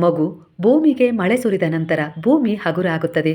ಮಗು ಭೂಮಿಗೆ ಮಳೆ ಸುರಿದ ನಂತರ ಭೂಮಿ ಹಗುರಾಗುತ್ತದೆ.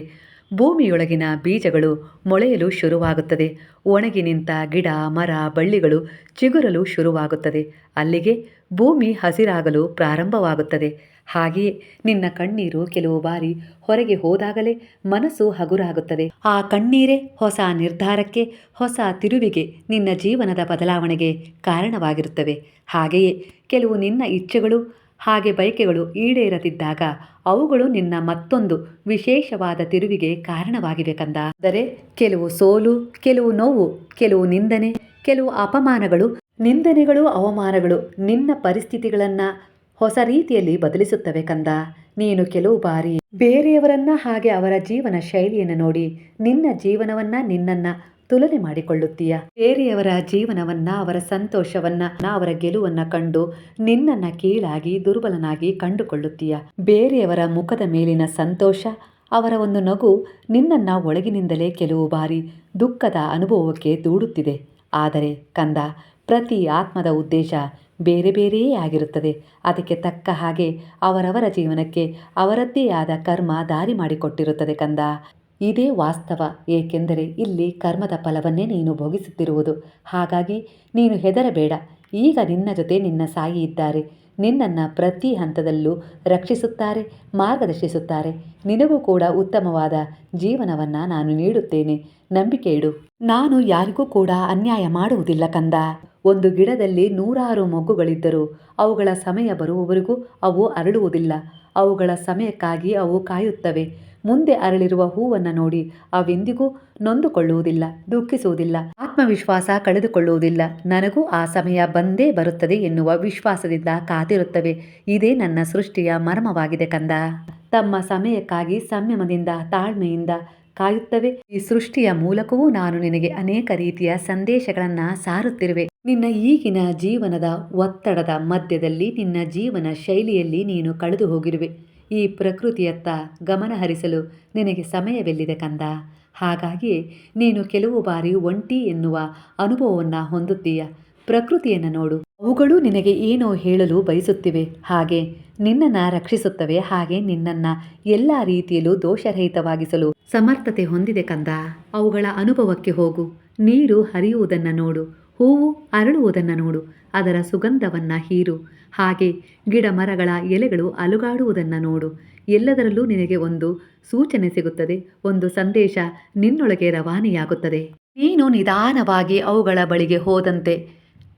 ಭೂಮಿಯೊಳಗಿನ ಬೀಜಗಳು ಮೊಳೆಯಲು ಶುರುವಾಗುತ್ತದೆ. ಒಣಗಿ ನಿಂತ ಗಿಡ, ಮರ, ಬಳ್ಳಿಗಳು ಚಿಗುರಲು ಶುರುವಾಗುತ್ತದೆ. ಅಲ್ಲಿಗೆ ಭೂಮಿ ಹಸಿರಾಗಲು ಪ್ರಾರಂಭವಾಗುತ್ತದೆ. ಹಾಗೆಯೇ ನಿನ್ನ ಕಣ್ಣೀರು ಕೆಲವು ಬಾರಿ ಹೊರಗೆ ಹೋದಾಗಲೇ ಮನಸ್ಸು ಹಗುರಾಗುತ್ತದೆ. ಆ ಕಣ್ಣೀರೇ ಹೊಸ ನಿರ್ಧಾರಕ್ಕೆ, ಹೊಸ ತಿರುವಿಗೆ ನಿನ್ನ ಜೀವನದ ಬದಲಾವಣೆಗೆ ಕಾರಣವಾಗಿರುತ್ತವೆ. ಹಾಗೆಯೇ ಕೆಲವು ನಿನ್ನ ಇಚ್ಛೆಗಳು ಹಾಗೆ ಬಯಕೆಗಳು ಈಡೇರದಿದ್ದಾಗ ಅವುಗಳು ನಿನ್ನ ಮತ್ತೊಂದು ವಿಶೇಷವಾದ ತಿರುವಿಗೆ ಕಾರಣವಾಗಿವೆ ಕಂದ. ಆದರೆ ಕೆಲವು ಸೋಲು, ಕೆಲವು ನೋವು, ಕೆಲವು ನಿಂದನೆ, ಕೆಲವು ಅಪಮಾನಗಳು, ನಿಂದನೆಗಳು, ಅವಮಾನಗಳು ನಿನ್ನ ಪರಿಸ್ಥಿತಿಗಳನ್ನು ಹೊಸ ರೀತಿಯಲ್ಲಿ ಬದಲಿಸುತ್ತವೆ ಕಂದ. ನೀನು ಕೆಲವು ಬಾರಿ ಬೇರೆಯವರನ್ನ ಹಾಗೆ ಅವರ ಜೀವನ ಶೈಲಿಯನ್ನು ನೋಡಿ ನಿನ್ನ ಜೀವನವನ್ನ ನಿನ್ನನ್ನ ತುಲನೆ ಮಾಡಿಕೊಳ್ಳುತ್ತೀಯ? ಬೇರೆಯವರ ಜೀವನವನ್ನ, ಅವರ ಸಂತೋಷವನ್ನ ಅವರ ಗೆಲುವನ್ನ ಕಂಡು ನಿನ್ನನ್ನ ಕೀಳಾಗಿ, ದುರ್ಬಲನಾಗಿ ಕಂಡುಕೊಳ್ಳುತ್ತೀಯ? ಬೇರೆಯವರ ಮುಖದ ಮೇಲಿನ ಸಂತೋಷ, ಅವರ ಒಂದು ನಗು ನಿನ್ನನ್ನ ಒಳಗಿನಿಂದಲೇ ಕೆಲವು ಬಾರಿ ದುಃಖದ ಅನುಭವಕ್ಕೆ ದೂಡುತ್ತಿದೆ. ಆದರೆ ಕಂದ, ಪ್ರತಿ ಆತ್ಮದ ಉದ್ದೇಶ ಬೇರೆ ಬೇರೆಯೇ ಆಗಿರುತ್ತದೆ. ಅದಕ್ಕೆ ತಕ್ಕ ಹಾಗೆ ಅವರವರ ಜೀವನಕ್ಕೆ ಅವರದ್ದೇ ಆದ ಕರ್ಮ ದಾರಿ ಮಾಡಿಕೊಟ್ಟಿರುತ್ತದೆ ಕಂದ. ಇದೇ ವಾಸ್ತವ, ಏಕೆಂದರೆ ಇಲ್ಲಿ ಕರ್ಮದ ಫಲವನ್ನೇ ನೀನು ಭೋಗಿಸುತ್ತಿರುವುದು. ಹಾಗಾಗಿ ನೀನು ಹೆದರಬೇಡ. ಈಗ ನಿನ್ನ ಜೊತೆ ನಿನ್ನ ಸಾಯಿ ಇದ್ದಾರೆ. ನಿನ್ನನ್ನು ಪ್ರತಿ ಹಂತದಲ್ಲೂ ರಕ್ಷಿಸುತ್ತಾರೆ, ಮಾರ್ಗದರ್ಶಿಸುತ್ತಾರೆ. ನಿನಗೂ ಕೂಡ ಉತ್ತಮವಾದ ಜೀವನವನ್ನು ನಾನು ನೀಡುತ್ತೇನೆ. ನಂಬಿಕೆ ಇಡು. ನಾನು ಯಾರಿಗೂ ಕೂಡ ಅನ್ಯಾಯ ಮಾಡುವುದಿಲ್ಲ ಕಂದ. ಒಂದು ಗಿಡದಲ್ಲಿ ನೂರಾರು ಮೊಗ್ಗುಗಳಿದ್ದರೂ ಅವುಗಳ ಸಮಯ ಬರುವವರೆಗೂ ಅವು ಅರಳುವುದಿಲ್ಲ. ಅವುಗಳ ಸಮಯಕ್ಕಾಗಿ ಅವು ಕಾಯುತ್ತವೆ. ಮುಂದೆ ಅರಳಿರುವ ಹೂವನ್ನು ನೋಡಿ ಅವೆಂದಿಗೂ ನೊಂದುಕೊಳ್ಳುವುದಿಲ್ಲ, ದುಃಖಿಸುವುದಿಲ್ಲ, ಆತ್ಮವಿಶ್ವಾಸ ಕಳೆದುಕೊಳ್ಳುವುದಿಲ್ಲ. ನನಗೂ ಆ ಸಮಯ ಬಂದೇ ಬರುತ್ತದೆ ಎನ್ನುವ ವಿಶ್ವಾಸದಿಂದ ಕಾದಿರುತ್ತವೆ. ಇದೇ ನನ್ನ ಸೃಷ್ಟಿಯ ಮರ್ಮವಾಗಿದೆ ಕಂದ. ತಮ್ಮ ಸಮಯಕ್ಕಾಗಿ ಸಂಯಮದಿಂದ, ತಾಳ್ಮೆಯಿಂದ ಕಾಯುತ್ತವೆ. ಈ ಸೃಷ್ಟಿಯ ಮೂಲಕವೂ ನಾನು ನಿನಗೆ ಅನೇಕ ರೀತಿಯ ಸಂದೇಶಗಳನ್ನ ಸಾರುತ್ತಿರುವೆ. ನಿನ್ನ ಈಗಿನ ಜೀವನದ ಒತ್ತಡದ ಮಧ್ಯದಲ್ಲಿ, ನಿನ್ನ ಜೀವನ ಶೈಲಿಯಲ್ಲಿ ನೀನು ಕಳೆದು ಹೋಗಿರುವೆ ಈ ಪ್ರಕೃತಿಯತ್ತ ಗಮನ ಹರಿಸಲು ನಿನಗೆ ಸಮಯವೆಲ್ಲಿದೆ ಕಂದ? ಹಾಗಾಗಿ ನೀನು ಕೆಲವು ಬಾರಿ ಒಂಟಿ ಎನ್ನುವ ಅನುಭವವನ್ನು ಹೊಂದುತ್ತೀಯ. ಪ್ರಕೃತಿಯನ್ನು ನೋಡು. ಅವುಗಳು ನಿನಗೆ ಏನೋ ಹೇಳಲು ಬಯಸುತ್ತಿವೆ. ಹಾಗೆ ನಿನ್ನನ್ನು ರಕ್ಷಿಸುತ್ತವೆ. ಹಾಗೆ ನಿನ್ನನ್ನು ಎಲ್ಲ ರೀತಿಯಲ್ಲೂ ದೋಷರಹಿತವಾಗಿಸಲು ಸಮರ್ಥತೆ ಹೊಂದಿದೆ ಕಂದ. ಅವುಗಳ ಅನುಭವಕ್ಕೆ ಹೋಗು. ನೀರು ಹರಿಯುವುದನ್ನು ನೋಡು. ಹೂವು ಅರಳುವುದನ್ನು ನೋಡು. ಅದರ ಸುಗಂಧವನ್ನು ಹೀರು. ಹಾಗೆ ಗಿಡ ಮರಗಳ ಎಲೆಗಳು ಅಲುಗಾಡುವುದನ್ನು ನೋಡು. ಎಲ್ಲದರಲ್ಲೂ ನಿನಗೆ ಒಂದು ಸೂಚನೆ ಸಿಗುತ್ತದೆ. ಒಂದು ಸಂದೇಶ ನಿನ್ನೊಳಗೆ ರವಾನೆಯಾಗುತ್ತದೆ. ನೀನು ನಿಧಾನವಾಗಿ ಅವುಗಳ ಬಳಿಗೆ ಹೋದಂತೆ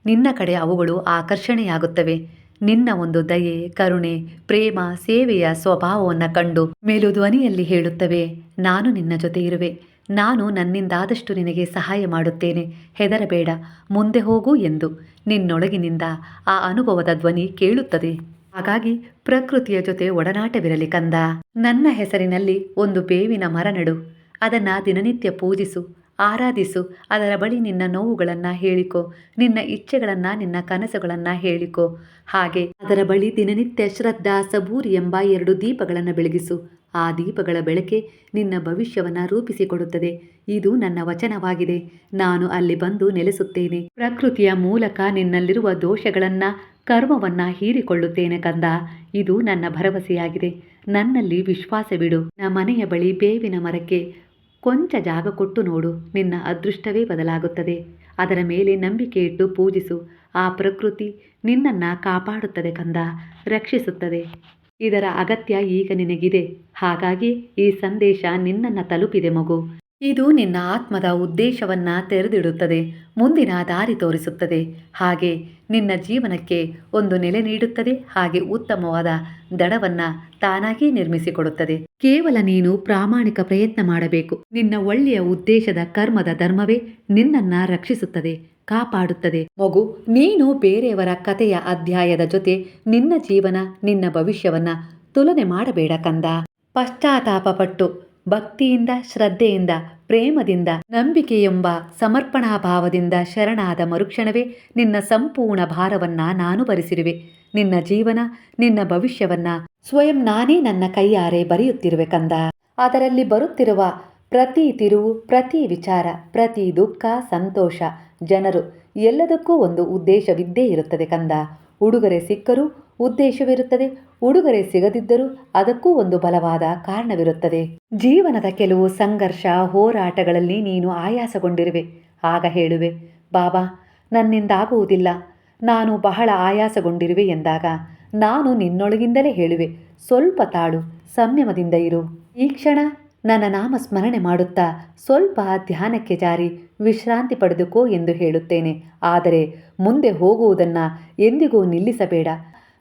ನಿನ್ನ ಕಡೆ ಅವುಗಳು ಆಕರ್ಷಣೆಯಾಗುತ್ತವೆ. ನಿನ್ನ ಒಂದು ದಯೆ, ಕರುಣೆ, ಪ್ರೇಮ, ಸೇವೆಯ ಸ್ವಭಾವವನ್ನು ಕಂಡು ಮೇಲು ಧ್ವನಿಯಲ್ಲಿ ಹೇಳುತ್ತವೆ. ನಾನು ನಿನ್ನ ಜೊತೆ ಇರುವೆ ನಾನು ನನ್ನಿಂದಾದಷ್ಟು ನಿನಗೆ ಸಹಾಯ ಮಾಡುತ್ತೇನೆ. ಹೆದರಬೇಡ. ಮುಂದೆ ಹೋಗು ಎಂದು ನಿನ್ನೊಳಗಿನಿಂದ ಆ ಅನುಭವದ ಧ್ವನಿ ಕೇಳುತ್ತದೆ. ಹಾಗಾಗಿ ಪ್ರಕೃತಿಯ ಜೊತೆ ಒಡನಾಟವಿರಲಿ ಕಂದ. ನನ್ನ ಹೆಸರಿನಲ್ಲಿ ಒಂದು ಬೇವಿನ ಮರ ನೆಡು. ಅದನ್ನು ದಿನನಿತ್ಯ ಪೂಜಿಸು, ಆರಾಧಿಸು, ಅದರ ಬಳಿ ನಿನ್ನ ನೋವುಗಳನ್ನು ಹೇಳಿಕೊ, ನಿನ್ನ ಇಚ್ಛೆಗಳನ್ನು, ನಿನ್ನ ಕನಸುಗಳನ್ನು ಹೇಳಿಕೊ. ಹಾಗೆ ಅದರ ಬಳಿ ದಿನನಿತ್ಯ ಶ್ರದ್ಧಾ ಸಬೂರಿ ಎಂಬ ಎರಡು ದೀಪಗಳನ್ನು ಬೆಳಗಿಸು. ಆ ದೀಪಗಳ ಬೆಳಕೆ ನಿನ್ನ ಭವಿಷ್ಯವನ್ನು ರೂಪಿಸಿಕೊಡುತ್ತದೆ. ಇದು ನನ್ನ ವಚನವಾಗಿದೆ. ನಾನು ಅಲ್ಲಿ ಬಂದು ನೆಲೆಸುತ್ತೇನೆ. ಪ್ರಕೃತಿಯ ಮೂಲಕ ನಿನ್ನಲ್ಲಿರುವ ದೋಷಗಳನ್ನ, ಕರ್ಮವನ್ನ ಹೀರಿಕೊಳ್ಳುತ್ತೇನೆ ಕಂದ. ಇದು ನನ್ನ ಭರವಸೆಯಾಗಿದೆ. ನನ್ನಲ್ಲಿ ವಿಶ್ವಾಸವಿಡು ನನ್ನ ಮನೆಯ ಬಳಿ ಬೇವಿನ ಮರಕ್ಕೆ ಕೊಂಚ ಜಾಗ ಕೊಟ್ಟು ನೋಡು. ನಿನ್ನ ಅದೃಷ್ಟವೇ ಬದಲಾಗುತ್ತದೆ. ಅದರ ಮೇಲೆ ನಂಬಿಕೆ ಇಟ್ಟು ಪೂಜಿಸು. ಆ ಪ್ರಕೃತಿ ನಿನ್ನನ್ನು ಕಾಪಾಡುತ್ತದೆ ಕಂದ. ರಕ್ಷಿಸುತ್ತದೆ. ಇದರ ಅಗತ್ಯ ಈಗ ನಿನಗಿದೆ. ಹಾಗಾಗಿ ಈ ಸಂದೇಶ ನಿನ್ನನ್ನು ತಲುಪಿದೆ ಮಗು. ಇದು ನಿನ್ನ ಆತ್ಮದ ಉದ್ದೇಶವನ್ನ ತೆರೆದಿಡುತ್ತದೆ. ಮುಂದಿನ ದಾರಿ ತೋರಿಸುತ್ತದೆ. ಹಾಗೆ ನಿನ್ನ ಜೀವನಕ್ಕೆ ಒಂದು ನೆಲೆ ನೀಡುತ್ತದೆ. ಹಾಗೆ ಉತ್ತಮವಾದ ದಡವನ್ನ ತಾನಾಗಿ ನಿರ್ಮಿಸಿಕೊಡುತ್ತದೆ. ಕೇವಲ ನೀನು ಪ್ರಾಮಾಣಿಕ ಪ್ರಯತ್ನ ಮಾಡಬೇಕು. ನಿನ್ನ ಒಳ್ಳೆಯ ಉದ್ದೇಶದ ಕರ್ಮದ ಧರ್ಮವೇ ನಿನ್ನನ್ನ ರಕ್ಷಿಸುತ್ತದೆ. ಕಾಪಾಡುತ್ತದೆ. ಮಗು, ನೀನು ಬೇರೆಯವರ ಕಥೆಯ ಅಧ್ಯಾಯದ ಜೊತೆ ನಿನ್ನ ಜೀವನ, ನಿನ್ನ ಭವಿಷ್ಯವನ್ನ ತುಲನೆ ಮಾಡಬೇಡ ಕಂದ. ಪಶ್ಚಾತ್ತಾಪಪಟ್ಟು, ಭಕ್ತಿಯಿಂದ, ಶ್ರದ್ಧೆಯಿಂದ, ಪ್ರೇಮದಿಂದ ನಂಬಿಕೆ ಎಂಬ ಸಮರ್ಪಣಾ ಭಾವದಿಂದ ಶರಣಾದ ಮರುಕ್ಷಣವೇ ನಿನ್ನ ಸಂಪೂರ್ಣ ಭಾರವನ್ನ ನಾನು ಭರಿಸಿರುವೆ. ನಿನ್ನ ಜೀವನ, ನಿನ್ನ ಭವಿಷ್ಯವನ್ನ ಸ್ವಯಂ ನಾನೇ ನನ್ನ ಕೈಯಾರೆ ಬರೆಯುತ್ತಿರುವೆ ಕಂದ. ಅದರಲ್ಲಿ ಬರುತ್ತಿರುವ ಪ್ರತಿ ತಿರುವು, ಪ್ರತಿ ವಿಚಾರ, ಪ್ರತಿ ದುಃಖ, ಸಂತೋಷ ಜನರು, ಎಲ್ಲದಕ್ಕೂ ಒಂದು ಉದ್ದೇಶವಿದ್ದೇ ಇರುತ್ತದೆ ಕಂದ. ಉಡುಗೊರೆ ಸಿಕ್ಕರೂ ಉದ್ದೇಶವಿರುತ್ತದೆ, ಉಡುಗೊರೆ ಸಿಗದಿದ್ದರೂ ಅದಕ್ಕೂ ಒಂದು ಬಲವಾದ ಕಾರಣವಿರುತ್ತದೆ. ಜೀವನದ ಕೆಲವು ಸಂಘರ್ಷ, ಹೋರಾಟಗಳಲ್ಲಿ ನೀನು ಆಯಾಸಗೊಂಡಿರುವೆ. ಆಗ ಹೇಳುವೆ, ಬಾಬಾ, ನನ್ನಿಂದಾಗುವುದಿಲ್ಲ. ನಾನು ಬಹಳ ಆಯಾಸಗೊಂಡಿರುವೆ ಎಂದಾಗ ನಾನು ನಿನ್ನೊಳಗಿಂದಲೇ ಹೇಳುವೆ. ಸ್ವಲ್ಪ ತಾಳು, ಸಂಯಮದಿಂದ ಇರು. ಈ ಕ್ಷಣ ನನ್ನ ನಾಮ ಸ್ಮರಣೆ ಮಾಡುತ್ತಾ ಸ್ವಲ್ಪ ಧ್ಯಾನಕ್ಕೆ ಜಾರಿ ವಿಶ್ರಾಂತಿ ಪಡೆದುಕೋ ಎಂದು ಹೇಳುತ್ತೇನೆ. ಆದರೆ ಮುಂದೆ ಹೋಗುವುದನ್ನು ಎಂದಿಗೂ ನಿಲ್ಲಿಸಬೇಡ.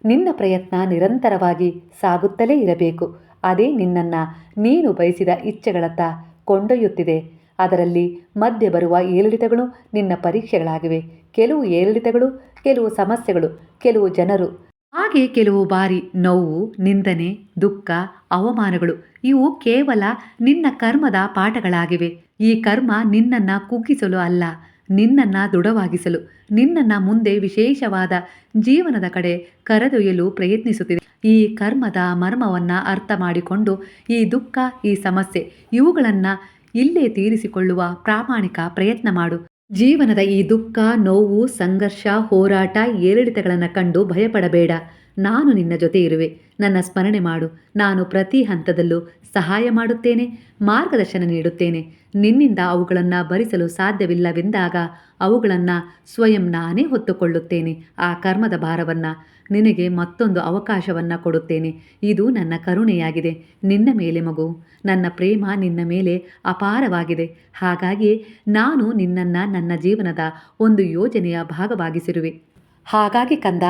ನಿನ್ನ ಪ್ರಯತ್ನ ನಿರಂತರವಾಗಿ ಸಾಗುತ್ತಲೇ ಇರಬೇಕು. ಅದೇ ನಿನ್ನನ್ನು ನೀನು ಬಯಸಿದ ಇಚ್ಛೆಗಳತ್ತ ಕೊಂಡೊಯ್ಯುತ್ತಿದೆ. ಅದರಲ್ಲಿ ಮಧ್ಯೆ ಬರುವ ಏರಿಳಿತಗಳು ನಿನ್ನ ಪರೀಕ್ಷೆಗಳಾಗಿವೆ. ಕೆಲವು ಏರಿಳಿತಗಳು, ಕೆಲವು ಸಮಸ್ಯೆಗಳು, ಕೆಲವು ಜನರು ಹಾಗೆ ಕೆಲವು ಬಾರಿ ನೋವು, ನಿಂದನೆ, ದುಃಖ, ಅವಮಾನಗಳು, ಇವು ಕೇವಲ ನಿನ್ನ ಕರ್ಮದ ಪಾಠಗಳಾಗಿವೆ. ಈ ಕರ್ಮ ನಿನ್ನನ್ನು ಕುಗ್ಗಿಸಲು ಅಲ್ಲ, ನಿನ್ನನ್ನು ದೃಢವಾಗಿಸಲು, ನಿನ್ನನ್ನು ಮುಂದೆ ವಿಶೇಷವಾದ ಜೀವನದ ಕಡೆ ಕರೆದೊಯ್ಯಲು ಪ್ರಯತ್ನಿಸುತ್ತಿದೆ. ಈ ಕರ್ಮದ ಮರ್ಮವನ್ನು ಅರ್ಥ ಮಾಡಿಕೊಂಡು ಈ ದುಃಖ, ಈ ಸಮಸ್ಯೆ ಇವುಗಳನ್ನು ಇಲ್ಲೇ ತೀರಿಸಿಕೊಳ್ಳುವ ಪ್ರಾಮಾಣಿಕ ಪ್ರಯತ್ನ ಮಾಡು. ಜೀವನದ ಈ ದುಃಖ ನೋವು ಸಂಘರ್ಷ ಹೋರಾಟ ಏರಿಳಿತಗಳನ್ನು ಕಂಡು ಭಯಪಡಬೇಡ. ನಾನು ನಿನ್ನ ಜೊತೆ ಇರುವೆ. ನನ್ನ ಸ್ಮರಣೆ ಮಾಡು. ನಾನು ಪ್ರತಿ ಹಂತದಲ್ಲೂ ಸಹಾಯ ಮಾಡುತ್ತೇನೆ, ಮಾರ್ಗದರ್ಶನ ನೀಡುತ್ತೇನೆ. ನಿನ್ನಿಂದ ಅವುಗಳನ್ನು ಭರಿಸಲು ಸಾಧ್ಯವಿಲ್ಲವೆಂದಾಗ ಅವುಗಳನ್ನು ಸ್ವಯಂ ನಾನೇ ಹೊತ್ತುಕೊಳ್ಳುತ್ತೇನೆ. ಆ ಕರ್ಮದ ಭಾರವನ್ನು ನಿನಗೆ ಮತ್ತೊಂದು ಅವಕಾಶವನ್ನು ಕೊಡುತ್ತೇನೆ. ಇದು ನನ್ನ ಕರುಣೆಯಾಗಿದೆ. ನಿನ್ನ ಮೇಲೆ ಮಗು, ನನ್ನ ಪ್ರೇಮ ನಿನ್ನ ಮೇಲೆ ಅಪಾರವಾಗಿದೆ. ಹಾಗಾಗಿ ನಾನು ನಿನ್ನನ್ನು ನನ್ನ ಜೀವನದ ಒಂದು ಯೋಜನೆಯ ಭಾಗವಾಗಿಸಿರುವೆ. ಹಾಗಾಗಿ ಕಂದ,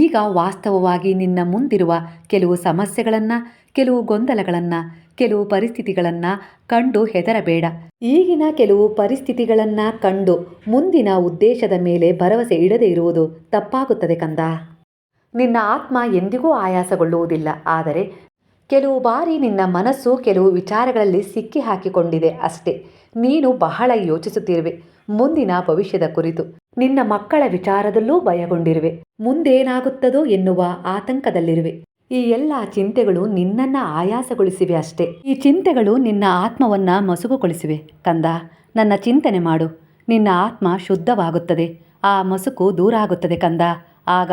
ಈಗ ವಾಸ್ತವವಾಗಿ ನಿನ್ನ ಮುಂದಿರುವ ಕೆಲವು ಸಮಸ್ಯೆಗಳನ್ನು, ಕೆಲವು ಗೊಂದಲಗಳನ್ನು, ಕೆಲವು ಪರಿಸ್ಥಿತಿಗಳನ್ನು ಕಂಡು ಹೆದರಬೇಡ. ಈಗಿನ ಕೆಲವು ಪರಿಸ್ಥಿತಿಗಳನ್ನು ಕಂಡು ಮುಂದಿನ ಉದ್ದೇಶದ ಮೇಲೆ ಭರವಸೆ ಇಡದೇ ಇರುವುದು ತಪ್ಪಾಗುತ್ತದೆ ಕಂದ. ನಿನ್ನ ಆತ್ಮ ಎಂದಿಗೂ ಆಯಾಸಗೊಳ್ಳುವುದಿಲ್ಲ, ಆದರೆ ಕೆಲವು ಬಾರಿ ನಿನ್ನ ಮನಸ್ಸು ಕೆಲವು ವಿಚಾರಗಳಲ್ಲಿ ಸಿಕ್ಕಿ ಹಾಕಿಕೊಂಡಿದೆ ಅಷ್ಟೇ. ನೀನು ಬಹಳ ಯೋಚಿಸುತ್ತಿರುವೆ. ಮುಂದಿನ ಭವಿಷ್ಯದ ಕುರಿತು. ನಿನ್ನ ಮಕ್ಕಳ ವಿಚಾರದಲ್ಲೂ ಭಯಗೊಂಡಿರುವೆ. ಮುಂದೇನಾಗುತ್ತದೋ ಎನ್ನುವ ಆತಂಕದಲ್ಲಿರುವೆ. ಈ ಎಲ್ಲ ಚಿಂತೆಗಳು ನಿನ್ನನ್ನ ಆಯಾಸಗೊಳಿಸಿವೆ ಅಷ್ಟೇ. ಈ ಚಿಂತೆಗಳು ನಿನ್ನ ಆತ್ಮವನ್ನ ಮಸುಕುಗೊಳಿಸಿವೆ. ಕಂದ, ನನ್ನ ಚಿಂತನೆ ಮಾಡು. ನಿನ್ನ ಆತ್ಮ ಶುದ್ಧವಾಗುತ್ತದೆ. ಆ ಮಸುಕು ದೂರ ಆಗುತ್ತದೆ ಕಂದ. ಆಗ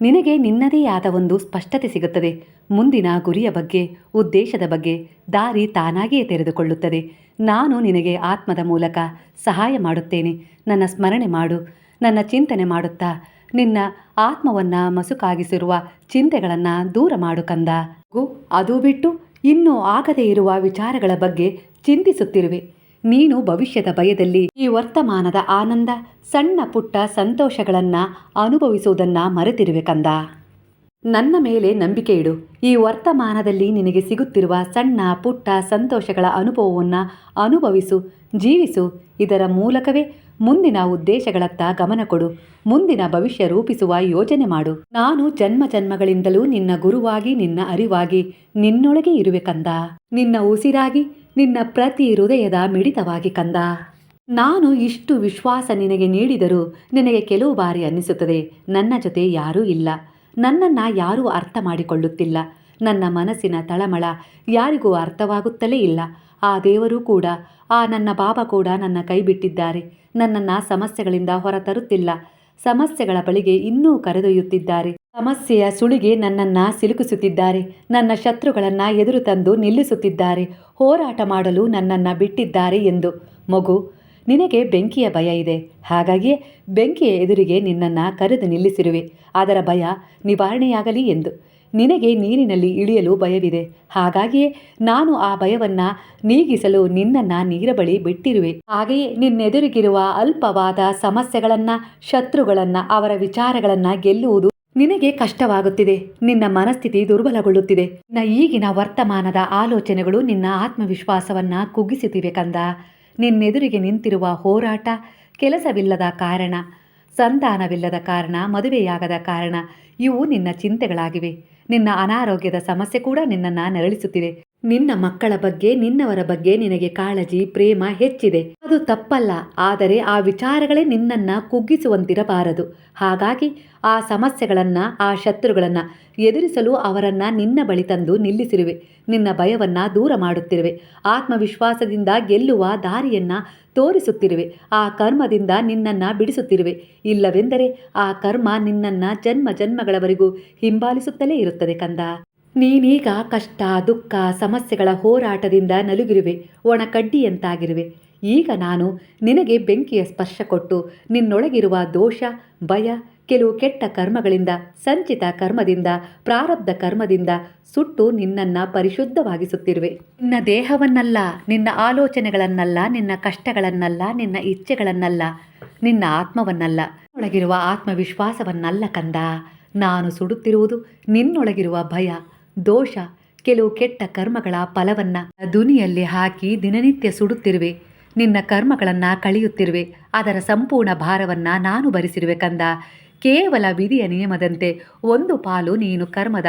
ನಿನಗೆ ನಿನ್ನದೇ ಆದ ಒಂದು ಸ್ಪಷ್ಟತೆ ಸಿಗುತ್ತದೆ. ಮುಂದಿನ ಗುರಿಯ ಬಗ್ಗೆ, ಉದ್ದೇಶದ ಬಗ್ಗೆ ದಾರಿ ತಾನಾಗಿಯೇ ತೆರೆದುಕೊಳ್ಳುತ್ತದೆ. ನಾನು ನಿನಗೆ ಆತ್ಮದ ಮೂಲಕ ಸಹಾಯ ಮಾಡುತ್ತೇನೆ. ನನ್ನ ಸ್ಮರಣೆ ಮಾಡು. ನನ್ನ ಚಿಂತನೆ ಮಾಡುತ್ತಾ. ನಿನ್ನ ಆತ್ಮವನ್ನು ಮಸುಕಾಗಿಸಿರುವ ಚಿಂತೆಗಳನ್ನು ದೂರ ಮಾಡು ಕಂದ. ಅದು ಬಿಟ್ಟು ಇನ್ನೂ ಆಗದೇ ಇರುವ ವಿಚಾರಗಳ ಬಗ್ಗೆ ಚಿಂತಿಸುತ್ತಿರುವೆ. ನೀನು ಭವಿಷ್ಯದ ಭಯದಲ್ಲಿ ಈ ವರ್ತಮಾನದ ಆನಂದ, ಸಣ್ಣ ಪುಟ್ಟ ಸಂತೋಷಗಳನ್ನ ಅನುಭವಿಸುವುದನ್ನ ಮರೆತಿರುವೆ ಕಂದ. ನನ್ನ ಮೇಲೆ ನಂಬಿಕೆ ಇಡು. ಈ ವರ್ತಮಾನದಲ್ಲಿ ನಿನಗೆ ಸಿಗುತ್ತಿರುವ ಸಣ್ಣ ಪುಟ್ಟ ಸಂತೋಷಗಳ ಅನುಭವವನ್ನು ಅನುಭವಿಸು, ಜೀವಿಸು. ಇದರ ಮೂಲಕವೇ ಮುಂದಿನ ಉದ್ದೇಶಗಳತ್ತ ಗಮನ ಕೊಡು. ಮುಂದಿನ ಭವಿಷ್ಯ ರೂಪಿಸುವ ಯೋಜನೆ ಮಾಡು. ನಾನು ಜನ್ಮ ಜನ್ಮಗಳಿಂದಲೂ ನಿನ್ನ ಗುರುವಾಗಿ, ನಿನ್ನ ಅರಿವಾಗಿ ನಿನ್ನೊಳಗೆ ಇರುವೆ ಕಂದ. ನಿನ್ನ ಉಸಿರಾಗಿ ನಿನ್ನ ಪ್ರತಿ ಹೃದಯದ ಮಿಡಿತವಾಗಿ ಕಂದ. ನಾನು ಇಷ್ಟು ವಿಶ್ವಾಸ ನಿನಗೆ ನೀಡಿದರೂ ನಿನಗೆ ಕೆಲವು ಬಾರಿ ಅನ್ನಿಸುತ್ತದೆ. ನನ್ನ ಜೊತೆ ಯಾರೂ ಇಲ್ಲ. ನನ್ನನ್ನು ಯಾರೂ ಅರ್ಥ ಮಾಡಿಕೊಳ್ಳುತ್ತಿಲ್ಲ. ನನ್ನ ಮನಸ್ಸಿನ ತಳಮಳ ಯಾರಿಗೂ ಅರ್ಥವಾಗುತ್ತಲೇ ಇಲ್ಲ. ಆ ದೇವರು ಕೂಡ, ಆ ನನ್ನ ಬಾಬಾ ಕೂಡ ನನ್ನ ಕೈ ಬಿಟ್ಟಿದ್ದಾರೆ ನನ್ನನ್ನು ಸಮಸ್ಯೆಗಳಿಂದ ಹೊರತರುತ್ತಿಲ್ಲ. ಸಮಸ್ಯೆಗಳ ಬಳಿಗೆ ಇನ್ನೂ ಕರೆದೊಯ್ಯುತ್ತಿದ್ದಾರೆ. ಸಮಸ್ಯೆಯ ಸುಳಿಗೆ ನನ್ನನ್ನ ಸಿಲುಕಿಸುತ್ತಿದ್ದಾರೆ. ನನ್ನ ಶತ್ರುಗಳನ್ನು ಎದುರು ತಂದು ನಿಲ್ಲಿಸುತ್ತಿದ್ದಾರೆ. ಹೋರಾಟ ಮಾಡಲು ನನ್ನನ್ನ ಬಿಟ್ಟಿದ್ದಾರೆ ಎಂದು. ಮಗು, ನಿನಗೆ ಬೆಂಕಿಯ ಭಯ ಇದೆ. ಹಾಗಾಗಿಯೇ ಬೆಂಕಿಯ ಎದುರಿಗೆ ನಿನ್ನನ್ನು ಕರೆದು ನಿಲ್ಲಿಸಿರುವೆ. ಅದರ ಭಯ ನಿವಾರಣೆಯಾಗಲಿ ಎಂದು. ನಿನಗೆ ನೀರಿನಲ್ಲಿ ಇಳಿಯಲು ಭಯವಿದೆ. ಹಾಗಾಗಿಯೇ ನಾನು ಆ ಭಯವನ್ನು ನೀಗಿಸಲು ನಿನ್ನನ್ನು ನೀರ ಬಳಿ ಬಿಟ್ಟಿರುವೆ. ಹಾಗೆಯೇ ನಿನ್ನೆದುರಿಗಿರುವ ಅಲ್ಪವಾದ ಸಮಸ್ಯೆಗಳನ್ನು, ಶತ್ರುಗಳನ್ನು, ಅವರ ವಿಚಾರಗಳನ್ನು ಗೆಲ್ಲುವುದು ನಿನಗೆ ಕಷ್ಟವಾಗುತ್ತಿದೆ. ನಿನ್ನ ಮನಸ್ಥಿತಿ ದುರ್ಬಲಗೊಳ್ಳುತ್ತಿದೆ. ನಿನ್ನ ಈಗಿನ ವರ್ತಮಾನದ ಆಲೋಚನೆಗಳು ನಿನ್ನ ಆತ್ಮವಿಶ್ವಾಸವನ್ನು ಕುಗ್ಗಿಸುತ್ತಿವೆ ಕಂದ. ನಿನ್ನೆದುರಿಗೆ ನಿಂತಿರುವ ಹೋರಾಟ ಕೆಲಸವಿಲ್ಲದ ಕಾರಣ, ಸಂತಾನವಿಲ್ಲದ ಕಾರಣ, ಮದುವೆಯಾಗದ ಕಾರಣ ಇವು ನಿನ್ನ ಚಿಂತೆಗಳಾಗಿವೆ. ನಿನ್ನ ಅನಾರೋಗ್ಯದ ಸಮಸ್ಯೆ ಕೂಡ ನಿನ್ನನ್ನು ನರಳಿಸುತ್ತಿದೆ. ನಿನ್ನ ಮಕ್ಕಳ ಬಗ್ಗೆ, ನಿನ್ನವರ ಬಗ್ಗೆ ನಿನಗೆ ಕಾಳಜಿ, ಪ್ರೇಮ ಹೆಚ್ಚಿದೆ. ಅದು ತಪ್ಪಲ್ಲ, ಆದರೆ ಆ ವಿಚಾರಗಳೇ ನಿನ್ನನ್ನ ಕುಗ್ಗಿಸುವಂತಿರಬಾರದು. ಹಾಗಾಗಿ ಆ ಸಮಸ್ಯೆಗಳನ್ನ, ಆ ಶತ್ರುಗಳನ್ನ ಎದುರಿಸಲು ಅವರನ್ನ ನಿನ್ನ ಬಳಿ ತಂದು ನಿಲ್ಲಿಸಿರುವೆ. ನಿನ್ನ ಭಯವನ್ನ ದೂರ ಮಾಡುತ್ತಿರುವೆ. ಆತ್ಮವಿಶ್ವಾಸದಿಂದ ಗೆಲ್ಲುವ ದಾರಿಯನ್ನ ತೋರಿಸುತ್ತಿರುವೆ. ಆ ಕರ್ಮದಿಂದ ನಿನ್ನನ್ನು ಬಿಡಿಸುತ್ತಿರುವೆ. ಇಲ್ಲವೆಂದರೆ ಆ ಕರ್ಮ ನಿನ್ನನ್ನ ಜನ್ಮ ಜನ್ಮಗಳವರೆಗೂ ಹಿಂಬಾಲಿಸುತ್ತಲೇ ಇರುತ್ತದೆ ಕಂದ. ನೀನೀಗ ಕಷ್ಟ, ದುಃಖ, ಸಮಸ್ಯೆಗಳ ಹೋರಾಟದಿಂದ ನಲುಗಿರುವೆ ಒಣ ಕಡ್ಡಿಯಂತಾಗಿರುವೆ ಈಗ ನಾನು ನಿನಗೆ ಬೆಂಕಿಯ ಸ್ಪರ್ಶ ಕೊಟ್ಟು ನಿನ್ನೊಳಗಿರುವ ದೋಷ, ಭಯ, ಕೆಲವು ಕೆಟ್ಟ ಕರ್ಮಗಳಿಂದ, ಸಂಚಿತ ಕರ್ಮದಿಂದ, ಪ್ರಾರಬ್ಧ ಕರ್ಮದಿಂದ ಸುಟ್ಟು ನಿನ್ನನ್ನು ಪರಿಶುದ್ಧವಾಗಿಸುತ್ತಿರುವೆ. ನಿನ್ನ ದೇಹವನ್ನಲ್ಲ, ನಿನ್ನ ಆಲೋಚನೆಗಳನ್ನಲ್ಲ, ನಿನ್ನ ಕಷ್ಟಗಳನ್ನಲ್ಲ, ನಿನ್ನ ಇಚ್ಛೆಗಳನ್ನಲ್ಲ, ನಿನ್ನ ಆತ್ಮವನ್ನಲ್ಲ. ಒಳಗಿರುವ ಆತ್ಮವಿಶ್ವಾಸವನ್ನಲ್ಲ ಕಂದ. ನಾನು ಸುಡುತ್ತಿರುವುದು ನಿನ್ನೊಳಗಿರುವ ಭಯ. ದೋಷ, ಕೆಲವು ಕೆಟ್ಟ ಕರ್ಮಗಳ ಫಲವನ್ನ ದುನಿಯಲ್ಲಿ ಹಾಕಿ ದಿನನಿತ್ಯ ಸುಡುತ್ತಿರುವೆ. ನಿನ್ನ ಕರ್ಮಗಳನ್ನ ಕಳೆಯುತ್ತಿರುವೆ. ಅದರ ಸಂಪೂರ್ಣ ಭಾರವನ್ನ ನಾನು ಭರಿಸಿರುವೆ ಕಂದ. ಕೇವಲ ವಿಧಿಯ ನಿಯಮದಂತೆ ಒಂದು ಪಾಲು ನೀನು ಕರ್ಮದ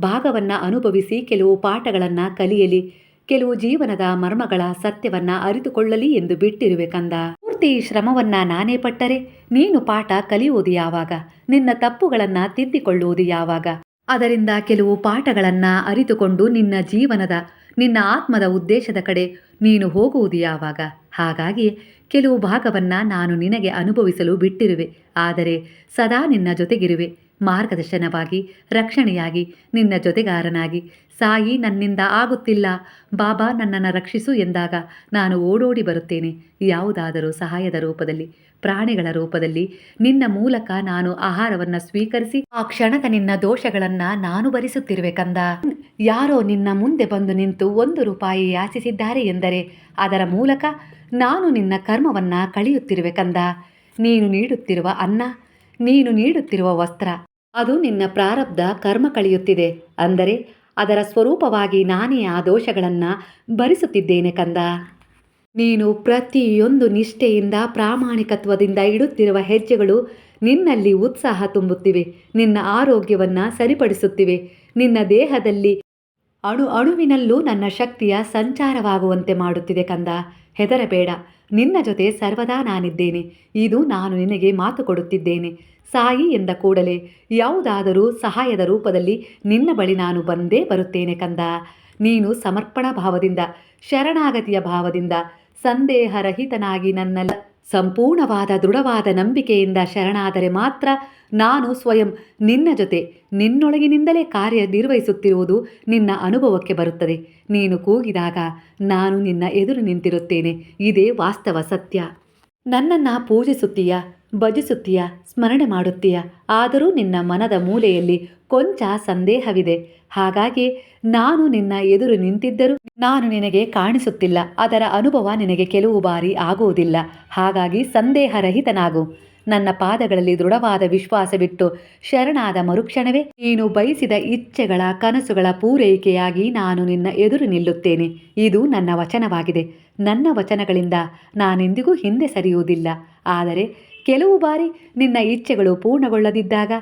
ಭಾಗವನ್ನ ಅನುಭವಿಸಿ ಕೆಲವು ಪಾಠಗಳನ್ನ ಕಲಿಯಲಿ. ಕೆಲವು ಜೀವನದ ಮರ್ಮಗಳ ಸತ್ಯವನ್ನ ಅರಿತುಕೊಳ್ಳಲಿ ಎಂದು ಬಿಟ್ಟಿರುವೆ ಕಂದ. ಪೂರ್ತಿ ಶ್ರಮವನ್ನ ನಾನೇ ಪಟ್ಟರೆ ನೀನು ಪಾಠ ಕಲಿಯುವುದು ಯಾವಾಗ? ನಿನ್ನ ತಪ್ಪುಗಳನ್ನ ತಿದ್ದಿಕೊಳ್ಳುವುದು ಯಾವಾಗ? ಅದರಿಂದ ಕೆಲವು ಪಾಠಗಳನ್ನು ಅರಿತುಕೊಂಡು ನಿನ್ನ ಜೀವನದ, ನಿನ್ನ ಆತ್ಮದ ಉದ್ದೇಶದ ಕಡೆ ನೀನು ಹೋಗುವುದು ಯಾವಾಗ? ಹಾಗಾಗಿ ಕೆಲವು ಭಾಗವನ್ನು ನಾನು ನಿನಗೆ ಅನುಭವಿಸಲು ಬಿಟ್ಟಿರುವೆ. ಆದರೆ ಸದಾ ನಿನ್ನ ಜೊತೆಗಿರುವೆ. ಮಾರ್ಗದರ್ಶನವಾಗಿ, ರಕ್ಷಣೆಯಾಗಿ, ನಿನ್ನ ಜೊತೆಗಾರನಾಗಿ, ಸಾಯಿ, ನನ್ನಿಂದ ಆಗುತ್ತಿಲ್ಲ. ಬಾಬಾ, ನನ್ನನ್ನು ರಕ್ಷಿಸು ಎಂದಾಗ ನಾನು ಓಡೋಡಿ ಬರುತ್ತೇನೆ. ಯಾವುದಾದರೂ ಸಹಾಯದ ರೂಪದಲ್ಲಿ, ಪ್ರಾಣಿಗಳ ರೂಪದಲ್ಲಿ, ನಿನ್ನ ಮೂಲಕ ನಾನು ಆಹಾರವನ್ನು ಸ್ವೀಕರಿಸಿ, ಆ ಕ್ಷಣದ ನಿನ್ನ ದೋಷಗಳನ್ನ ನಾನು ಭರಿಸುತ್ತಿರುವೆ ಕಂದ ಯಾರೋ ನಿನ್ನ ಮುಂದೆ ಬಂದು ನಿಂತು ಒಂದು ರೂಪಾಯಿ ಯಾಚಿಸಿದ್ದಾರೆ ಎಂದರೆ, ಅದರ ಮೂಲಕ ನಾನು ನಿನ್ನ ಕರ್ಮವನ್ನ ಕಳೆಯುತ್ತಿರುವೆ ಕಂದ ನೀನು ನೀಡುತ್ತಿರುವ ಅನ್ನ, ನೀನು ನೀಡುತ್ತಿರುವ ವಸ್ತ್ರ ಅದು ನಿನ್ನ ಪ್ರಾರಬ್ಧ ಕರ್ಮ ಕಳೆಯುತ್ತಿದೆ. ಅಂದರೆ ಅದರ ಸ್ವರೂಪವಾಗಿ ನಾನೇ ಆ ದೋಷಗಳನ್ನು ಭರಿಸುತ್ತಿದ್ದೇನೆ ಕಂದ. ನೀನು ಪ್ರತಿಯೊಂದು ನಿಷ್ಠೆಯಿಂದ ಪ್ರಾಮಾಣಿಕತ್ವದಿಂದ ಇಡುತ್ತಿರುವ ಹೆಜ್ಜೆಗಳು ನಿನ್ನಲ್ಲಿ ಉತ್ಸಾಹ ತುಂಬುತ್ತಿವೆ. ನಿನ್ನ ಆರೋಗ್ಯವನ್ನು ಸರಿಪಡಿಸುತ್ತಿವೆ. ನಿನ್ನ ದೇಹದಲ್ಲಿ ಅಣು ಅಣುವಿನಲ್ಲೂ ನನ್ನ ಶಕ್ತಿಯ ಸಂಚಾರವಾಗುವಂತೆ ಮಾಡುತ್ತಿದೆ ಕಂದ. ಹೆದರಬೇಡ. ನಿನ್ನ ಜೊತೆ ಸರ್ವದಾ ನಾನಿದ್ದೇನೆ. ಇದು ನಾನು ನಿನಗೆ ಮಾತು ಕೊಡುತ್ತಿದ್ದೇನೆ. ಸಾಯಿ ಎಂದ ಕೂಡಲೇ, ಯಾವುದಾದರೂ ಸಹಾಯದ ರೂಪದಲ್ಲಿ ನಿನ್ನ ಬಳಿ ನಾನು ಬಂದೇ ಬರುತ್ತೇನೆ ಕಂದ. ನೀನು ಸಮರ್ಪಣಾ ಭಾವದಿಂದ, ಶರಣಾಗತಿಯ ಭಾವದಿಂದ, ಸಂದೇಹರಹಿತನಾಗಿ ನನ್ನೆಲ್ಲ ಸಂಪೂರ್ಣವಾದ ದೃಢವಾದ ನಂಬಿಕೆಯಿಂದ ಶರಣಾದರೆ ಮಾತ್ರ ನಾನು ಸ್ವಯಂ ನಿನ್ನ ಜೊತೆ, ನಿನ್ನೊಳಗಿನಿಂದಲೇ ಕಾರ್ಯ ನಿರ್ವಹಿಸುತ್ತಿರುವುದು ನಿನ್ನ ಅನುಭವಕ್ಕೆ ಬರುತ್ತದೆ. ನೀನು ಕೂಗಿದಾಗ ನಾನು ನಿನ್ನ ಎದುರು ನಿಂತಿರುತ್ತೇನೆ. ಇದೇ ವಾಸ್ತವ ಸತ್ಯ. ನನ್ನನ್ನು ಪೂಜಿಸುತ್ತೀಯ? ಭಜಿಸುತ್ತೀಯ? ಸ್ಮರಣೆ ಮಾಡುತ್ತೀಯ? ಆದರೂ ನಿನ್ನ ಮನದ ಮೂಲೆಯಲ್ಲಿ ಕೊಂಚ ಸಂದೇಹವಿದೆ. ಹಾಗಾಗಿ ನಾನು ನಿನ್ನ ಎದುರು ನಿಂತಿದ್ದರೂ ನಾನು ನಿನಗೆ ಕಾಣಿಸುತ್ತಿಲ್ಲ. ಅದರ ಅನುಭವ ನಿನಗೆ ಕೆಲವು ಬಾರಿ ಆಗುವುದಿಲ್ಲ. ಹಾಗಾಗಿ ಸಂದೇಹರಹಿತನಾಗು. ನನ್ನ ಪಾದಗಳಲ್ಲಿ ದೃಢವಾದ ವಿಶ್ವಾಸವಿಟ್ಟು ಶರಣಾದ ಮರುಕ್ಷಣವೇ, ನೀನು ಬಯಸಿದ ಇಚ್ಛೆಗಳ ಕನಸುಗಳ ಪೂರೈಕೆಯಾಗಿ ನಾನು ನಿನ್ನ ಎದುರು ನಿಲ್ಲುತ್ತೇನೆ. ಇದು ನನ್ನ ವಚನವಾಗಿದೆ. ನನ್ನ ವಚನಗಳಿಂದ ನಾನೆಂದಿಗೂ ಹಿಂದೆ ಸರಿಯುವುದಿಲ್ಲ. ಆದರೆ ಕೆಲವು ಬಾರಿ ನಿನ್ನ ಇಚ್ಛೆಗಳು ಪೂರ್ಣಗೊಳ್ಳದಿದ್ದಾಗ,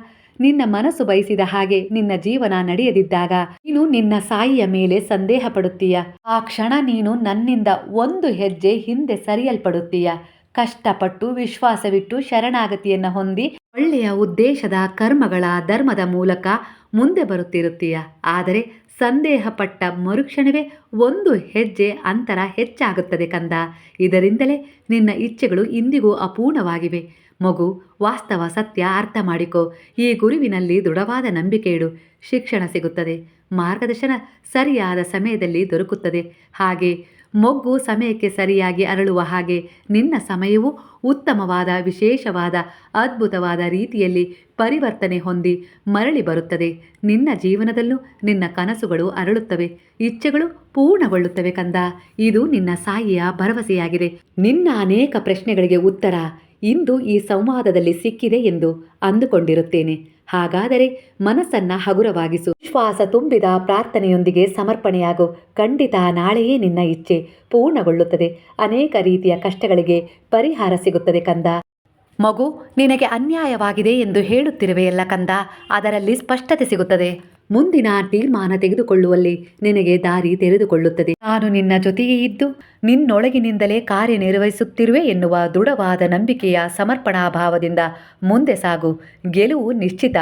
ನಿನ್ನ ಮನಸ್ಸು ಬಯಸಿದ ಹಾಗೆ ನಿನ್ನ ಜೀವನ ನಡೆಯದಿದ್ದಾಗ, ನೀನು ನಿನ್ನ ಸಾಯಿಯ ಮೇಲೆ ಸಂದೇಹ ಪಡುತ್ತೀಯ. ಆ ಕ್ಷಣ ನೀನು ನನ್ನಿಂದ ಒಂದು ಹೆಜ್ಜೆ ಹಿಂದೆ ಸರಿಯಲ್ಪಡುತ್ತೀಯ. ಕಷ್ಟಪಟ್ಟು ವಿಶ್ವಾಸವಿಟ್ಟು ಶರಣಾಗತಿಯನ್ನು ಹೊಂದಿ, ಒಳ್ಳೆಯ ಉದ್ದೇಶದ ಕರ್ಮಗಳ ಧರ್ಮದ ಮೂಲಕ ಮುಂದೆ ಬರುತ್ತಿರುತ್ತೀಯ. ಆದರೆ ಸಂದೇಹಪಟ್ಟ ಮರುಕ್ಷಣವೇ ಒಂದು ಹೆಜ್ಜೆ ಅಂತರ ಹೆಚ್ಚಾಗುತ್ತದೆ ಕಂದ. ಇದರಿಂದಲೇ ನಿನ್ನ ಇಚ್ಛೆಗಳು ಇಂದಿಗೂ ಅಪೂರ್ಣವಾಗಿವೆ. ಮಗು, ವಾಸ್ತವ ಸತ್ಯ ಅರ್ಥ ಮಾಡಿಕೊ. ಈ ಗುರುವಿನಲ್ಲಿ ದೃಢವಾದ ನಂಬಿಕೆ ಇಡು. ಶಿಕ್ಷಣ ಸಿಗುತ್ತದೆ. ಮಾರ್ಗದರ್ಶನ ಸರಿಯಾದ ಸಮಯದಲ್ಲಿ ದೊರಕುತ್ತದೆ. ಹಾಗೆ ಮೊಗ್ಗು ಸಮಯಕ್ಕೆ ಸರಿಯಾಗಿ ಅರಳುವ ಹಾಗೆ ನಿನ್ನ ಸಮಯವು ಉತ್ತಮವಾದ, ವಿಶೇಷವಾದ, ಅದ್ಭುತವಾದ ರೀತಿಯಲ್ಲಿ ಪರಿವರ್ತನೆ ಹೊಂದಿ ಮರಳಿ ಬರುತ್ತದೆ. ನಿನ್ನ ಜೀವನದಲ್ಲೂ ನಿನ್ನ ಕನಸುಗಳು ಅರಳುತ್ತವೆ. ಇಚ್ಛೆಗಳು ಪೂರ್ಣಗೊಳ್ಳುತ್ತವೆ ಕಂದ. ಇದು ನಿನ್ನ ಸಾಯಿಯ ಭರವಸೆಯಾಗಿದೆ. ನಿನ್ನ ಅನೇಕ ಪ್ರಶ್ನೆಗಳಿಗೆ ಉತ್ತರ ಇಂದು ಈ ಸಂವಾದದಲ್ಲಿ ಸಿಕ್ಕಿದೆ ಎಂದು ಅಂದುಕೊಂಡಿರುತ್ತೇನೆ. ಹಾಗಾದರೆ ಮನಸ್ಸನ್ನ ಹಗುರವಾಗಿಸು. ವಿಶ್ವಾಸ ತುಂಬಿದ ಪ್ರಾರ್ಥನೆಯೊಂದಿಗೆ ಸಮರ್ಪಣೆಯಾಗು. ಖಂಡಿತ ನಾಳೆಯೇ ನಿನ್ನ ಇಚ್ಛೆ ಪೂರ್ಣಗೊಳ್ಳುತ್ತದೆ. ಅನೇಕ ರೀತಿಯ ಕಷ್ಟಗಳಿಗೆ ಪರಿಹಾರ ಸಿಗುತ್ತದೆ ಕಂದ. ಮಗು, ನಿನಗೆ ಅನ್ಯಾಯವಾಗಿದೆ ಎಂದು ಹೇಳುತ್ತಿರುವೆಯಲ್ಲ ಕಂದ. ಅದರಲ್ಲಿ ಸ್ಪಷ್ಟತೆ ಸಿಗುತ್ತದೆ. ಮುಂದಿನ ತೀರ್ಮಾನ ತೆಗೆದುಕೊಳ್ಳುವಲ್ಲಿ ನಿನಗೆ ದಾರಿ ತೆರೆದುಕೊಳ್ಳುತ್ತದೆ. ನಾನು ನಿನ್ನ ಜೊತೆಯೇ ಇದ್ದು ನಿನ್ನೊಳಗಿನಿಂದಲೇ ಕಾರ್ಯನಿರ್ವಹಿಸುತ್ತಿರುವೆ ಎನ್ನುವ ದೃಢವಾದ ನಂಬಿಕೆಯ ಸಮರ್ಪಣಾ ಭಾವದಿಂದ ಮುಂದೆ ಸಾಗು. ಗೆಲುವು ನಿಶ್ಚಿತ.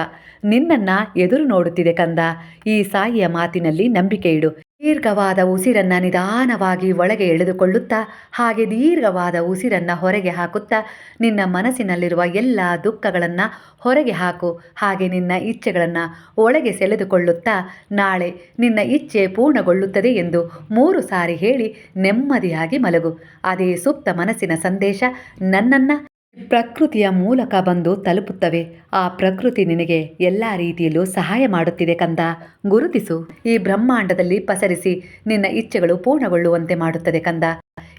ನಿನ್ನನ್ನ ಎದುರು ನೋಡುತ್ತಿದೆ ಕಂದ. ಈ ಸಾಯಿಯ ಮಾತಿನಲ್ಲಿ ನಂಬಿಕೆ ಇಡು. ದೀರ್ಘವಾದ ಉಸಿರನ್ನ ನಿಧಾನವಾಗಿ ಒಳಗೆ ಎಳೆದುಕೊಳ್ಳುತ್ತಾ, ಹಾಗೆ ದೀರ್ಘವಾದ ಉಸಿರನ್ನ ಹೊರಗೆ ಹಾಕುತ್ತಾ, ನಿನ್ನ ಮನಸ್ಸಿನಲ್ಲಿರುವ ಎಲ್ಲ ದುಃಖಗಳನ್ನು ಹೊರಗೆ ಹಾಕು, ಹಾಗೆ ನಿನ್ನ ಇಚ್ಛೆಗಳನ್ನು ಒಳಗೆ ಸೆಳೆದುಕೊಳ್ಳುತ್ತಾ, ನಾಳೆ ನಿನ್ನ ಇಚ್ಛೆ ಪೂರ್ಣಗೊಳ್ಳುತ್ತದೆ ಎಂದು ಮೂರು ಸಾರಿ ಹೇಳಿ ನೆಮ್ಮದಿಯಾಗಿ ಮಲಗು. ಅದೇ ಸುಪ್ತ ಮನಸ್ಸಿನ ಸಂದೇಶ ನನ್ನನ್ನು ಪ್ರಕೃತಿಯ ಮೂಲಕ ಬಂದು ತಲುಪುತ್ತವೆ. ಆ ಪ್ರಕೃತಿ ನಿನಗೆ ಎಲ್ಲ ರೀತಿಯಲ್ಲೂ ಸಹಾಯ ಮಾಡುತ್ತಿದೆ ಕಂದ. ಗುರುತಿಸು. ಈ ಬ್ರಹ್ಮಾಂಡದಲ್ಲಿ ಪಸರಿಸಿ ನಿನ್ನ ಇಚ್ಛೆಗಳು ಪೂರ್ಣಗೊಳ್ಳುವಂತೆ ಮಾಡುತ್ತದೆ ಕಂದ.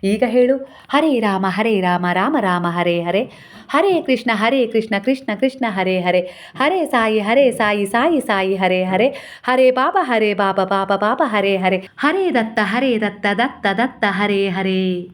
ಈಗ ಹೇಳು. ಹರೇ ರಾಮ ಹರೇ ರಾಮ ರಾಮ ರಾಮ, ಹರೇ ಹರೇ. ಹರೇ ಕೃಷ್ಣ ಹರೇ ಕೃಷ್ಣ ಕೃಷ್ಣ ಕೃಷ್ಣ, ಹರೇ ಹರೇ. ಹರೇ ಸಾಯಿ ಹರೇ ಸಾಯಿ ಸಾಯಿ ಸಾಯಿ, ಹರೇ ಹರೇ. ಹರೇ ಬಾಬಾ ಹರೇ ಬಾಬಾ ಬಾಬಾ ಬಾಬಾ, ಹರೇ ಹರೇ. ಹರೇ ದತ್ತ ಹರೇ ದತ್ತ ದತ್ತ ದತ್ತ, ಹರೇ ಹರೇ.